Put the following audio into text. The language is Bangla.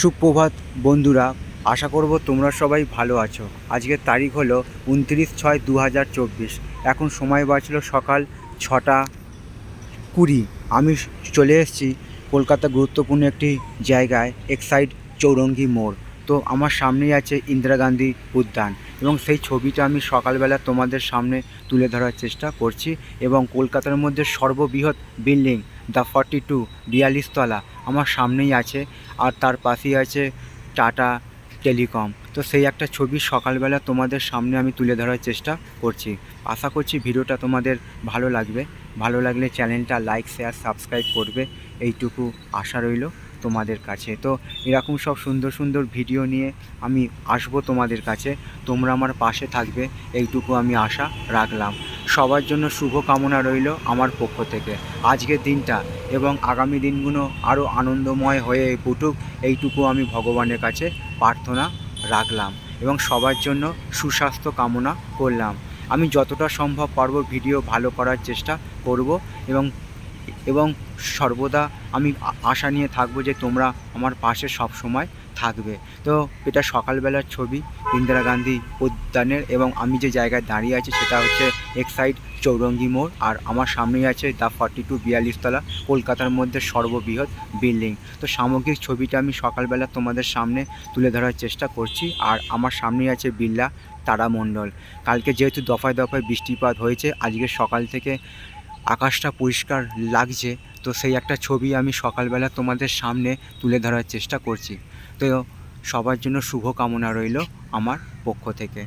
সুপ্রভাত, বন্ধুরা, আশা করব তোমরা সবাই ভালো আছো। আজকের তারিখ হলো উনত্রিশ ছয় দু হাজার চব্বিশ। এখন সময় বাজলো সকাল ছটা কুড়ি। আমি চলে এসেছি কলকাতা গুরুত্বপূর্ণ একটি জায়গায় এক্সাইড চৌরঙ্গি মোড়। তো আমার সামনেই আছে ইন্দিরা গান্ধী উদ্যান এবং সেই ছবিটা আমি সকালবেলা তোমাদের সামনে তুলে ধরার চেষ্টা করছি এবং কলকাতার মধ্যে সর্ববৃহৎ বিল্ডিং, দ্য ফর্টি টু, বিয়াল্লিশতলা, আমার সামনেই আছে। আর তার পাশেই আছে টাটা টেলিকম। তো সেই একটা ছবি সকালবেলা তোমাদের সামনে আমি তুলে ধরার চেষ্টা করছি। আশা করছি ভিডিওটা তোমাদের ভালো লাগবে। ভালো লাগলে চ্যানেলটা লাইক, শেয়ার, সাবস্ক্রাইব করবে। এইটুকু আশা রইল তোমাদের কাছে। তো এরকম সব সুন্দর সুন্দর ভিডিও নিয়ে আমি আসব তোমাদের কাছে। তোমরা আমার পাশে থাকবে। এইটুকু আমি আশা রাখলাম। সবার জন্য শুভ কামনা রইল আমার পক্ষ থেকে। আজকের দিনটা এবং আগামী দিনগুলো আরও আনন্দময় হয়ে ফুটুক, এইটুকু আমি ভগবানের কাছে প্রার্থনা রাখলাম এবং সবার জন্য সুস্বাস্থ্য কামনা করলাম। আমি যতটা সম্ভব পারব ভিডিও ভালো করার চেষ্টা করব এবং এবং সর্বদা আমি আশা নিয়ে থাকব যে তোমরা আমার পাশে সব সময় থাকবে। তো এটা সকালবেলার ছবি, ইন্দিরা গান্ধী উদ্যানের এবং আমি যে জায়গায় দাঁড়িয়ে আছি সেটা হচ্ছে এক্সাইড চৌরঙ্গি মোড় আর আমার সামনেই আছে দ্য ফর্টি টু বিয়াল্লিশতলা, কলকাতার মধ্যে সর্ববৃহৎ বিল্ডিং তো সামগ্রিক ছবিটা আমি সকালবেলা তোমাদের সামনে তুলে ধরার চেষ্টা করছি আর আমার সামনেই আছে বিল্লা তারামণ্ডল কালকে যেহেতু দফায় দফায় বৃষ্টিপাত হয়েছে, আজকে সকাল থেকে আকাশটা পরিষ্কার লাগছে, তো সেই একটা ছবি আমি সকালবেলা তোমাদের সামনে তুলে ধরার চেষ্টা করছি। তো সবার জন্য শুভ কামনা রইল আমার পক্ষ থেকে।